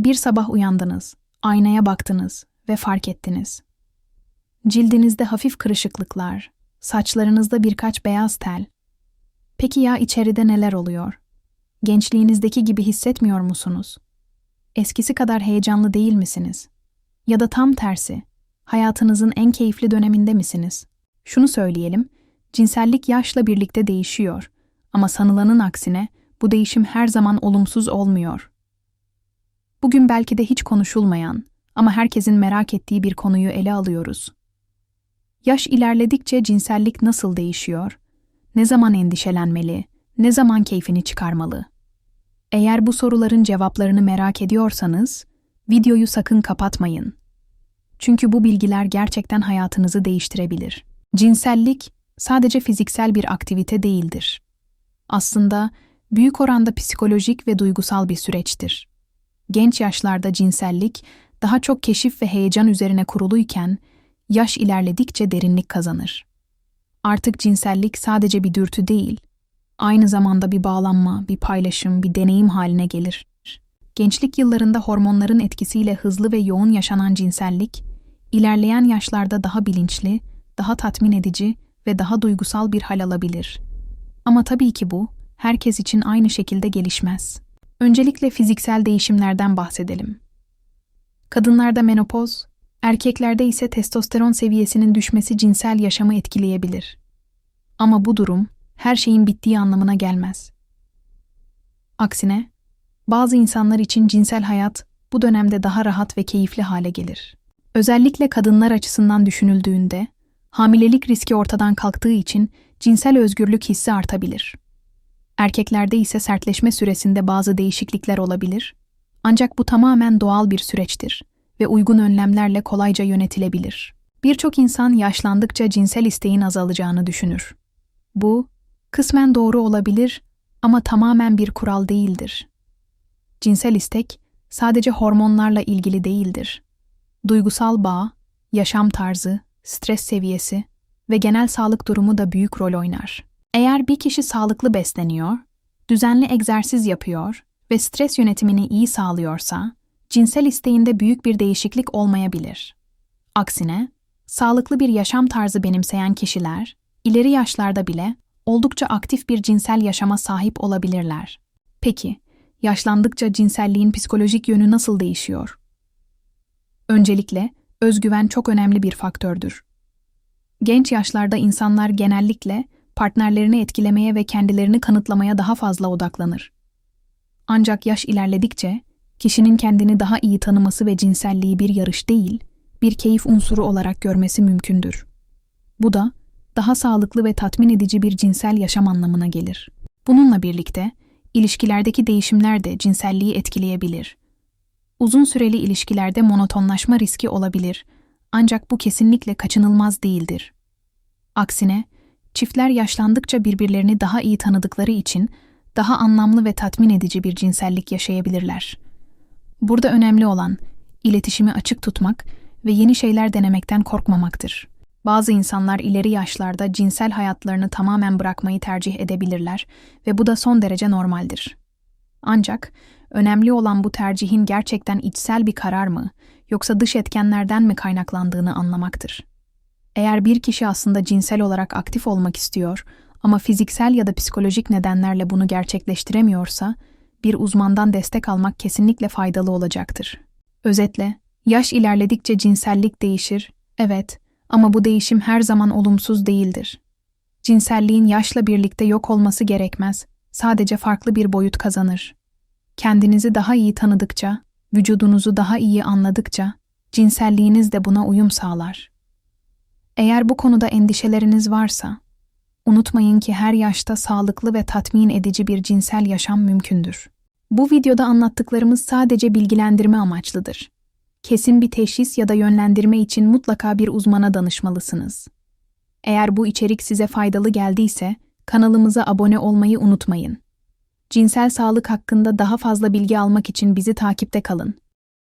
Bir sabah uyandınız, aynaya baktınız ve fark ettiniz. Cildinizde hafif kırışıklıklar, saçlarınızda birkaç beyaz tel. Peki ya içeride neler oluyor? Gençliğinizdeki gibi hissetmiyor musunuz? Eskisi kadar heyecanlı değil misiniz? Ya da tam tersi, hayatınızın en keyifli döneminde misiniz? Şunu söyleyelim, cinsellik yaşla birlikte değişiyor ama sanılanın aksine bu değişim her zaman olumsuz olmuyor. Bugün belki de hiç konuşulmayan ama herkesin merak ettiği bir konuyu ele alıyoruz. Yaş ilerledikçe cinsellik nasıl değişiyor? Ne zaman endişelenmeli? Ne zaman keyfini çıkarmalı? Eğer bu soruların cevaplarını merak ediyorsanız, videoyu sakın kapatmayın. Çünkü bu bilgiler gerçekten hayatınızı değiştirebilir. Cinsellik sadece fiziksel bir aktivite değildir. Aslında büyük oranda psikolojik ve duygusal bir süreçtir. Genç yaşlarda cinsellik daha çok keşif ve heyecan üzerine kuruluyken, yaş ilerledikçe derinlik kazanır. Artık cinsellik sadece bir dürtü değil, aynı zamanda bir bağlanma, bir paylaşım, bir deneyim haline gelir. Gençlik yıllarında hormonların etkisiyle hızlı ve yoğun yaşanan cinsellik, ilerleyen yaşlarda daha bilinçli, daha tatmin edici ve daha duygusal bir hal alabilir. Ama tabii ki bu, herkes için aynı şekilde gelişmez. Öncelikle fiziksel değişimlerden bahsedelim. Kadınlarda menopoz, erkeklerde ise testosteron seviyesinin düşmesi cinsel yaşamı etkileyebilir. Ama bu durum her şeyin bittiği anlamına gelmez. Aksine, bazı insanlar için cinsel hayat bu dönemde daha rahat ve keyifli hale gelir. Özellikle kadınlar açısından düşünüldüğünde, hamilelik riski ortadan kalktığı için cinsel özgürlük hissi artabilir. Erkeklerde ise sertleşme süresinde bazı değişiklikler olabilir, ancak bu tamamen doğal bir süreçtir ve uygun önlemlerle kolayca yönetilebilir. Birçok insan yaşlandıkça cinsel isteğin azalacağını düşünür. Bu, kısmen doğru olabilir ama tamamen bir kural değildir. Cinsel istek sadece hormonlarla ilgili değildir. Duygusal bağ, yaşam tarzı, stres seviyesi ve genel sağlık durumu da büyük rol oynar. Eğer bir kişi sağlıklı besleniyor, düzenli egzersiz yapıyor ve stres yönetimini iyi sağlıyorsa, cinsel isteğinde büyük bir değişiklik olmayabilir. Aksine, sağlıklı bir yaşam tarzı benimseyen kişiler, ileri yaşlarda bile oldukça aktif bir cinsel yaşama sahip olabilirler. Peki, yaşlandıkça cinselliğin psikolojik yönü nasıl değişiyor? Öncelikle, özgüven çok önemli bir faktördür. Genç yaşlarda insanlar genellikle partnerlerini etkilemeye ve kendilerini kanıtlamaya daha fazla odaklanır. Ancak yaş ilerledikçe kişinin kendini daha iyi tanıması ve cinselliği bir yarış değil, bir keyif unsuru olarak görmesi mümkündür. Bu da daha sağlıklı ve tatmin edici bir cinsel yaşam anlamına gelir. Bununla birlikte ilişkilerdeki değişimler de cinselliği etkileyebilir. Uzun süreli ilişkilerde monotonlaşma riski olabilir ancak bu kesinlikle kaçınılmaz değildir. Aksine, çiftler yaşlandıkça birbirlerini daha iyi tanıdıkları için daha anlamlı ve tatmin edici bir cinsellik yaşayabilirler. Burada önemli olan iletişimi açık tutmak ve yeni şeyler denemekten korkmamaktır. Bazı insanlar ileri yaşlarda cinsel hayatlarını tamamen bırakmayı tercih edebilirler ve bu da son derece normaldir. Ancak önemli olan bu tercihin gerçekten içsel bir karar mı yoksa dış etkenlerden mi kaynaklandığını anlamaktır. Eğer bir kişi aslında cinsel olarak aktif olmak istiyor ama fiziksel ya da psikolojik nedenlerle bunu gerçekleştiremiyorsa, bir uzmandan destek almak kesinlikle faydalı olacaktır. Özetle, yaş ilerledikçe cinsellik değişir, evet ama bu değişim her zaman olumsuz değildir. Cinselliğin yaşla birlikte yok olması gerekmez, sadece farklı bir boyut kazanır. Kendinizi daha iyi tanıdıkça, vücudunuzu daha iyi anladıkça, cinselliğiniz de buna uyum sağlar. Eğer bu konuda endişeleriniz varsa, unutmayın ki her yaşta sağlıklı ve tatmin edici bir cinsel yaşam mümkündür. Bu videoda anlattıklarımız sadece bilgilendirme amaçlıdır. Kesin bir teşhis ya da yönlendirme için mutlaka bir uzmana danışmalısınız. Eğer bu içerik size faydalı geldiyse kanalımıza abone olmayı unutmayın. Cinsel sağlık hakkında daha fazla bilgi almak için bizi takipte kalın.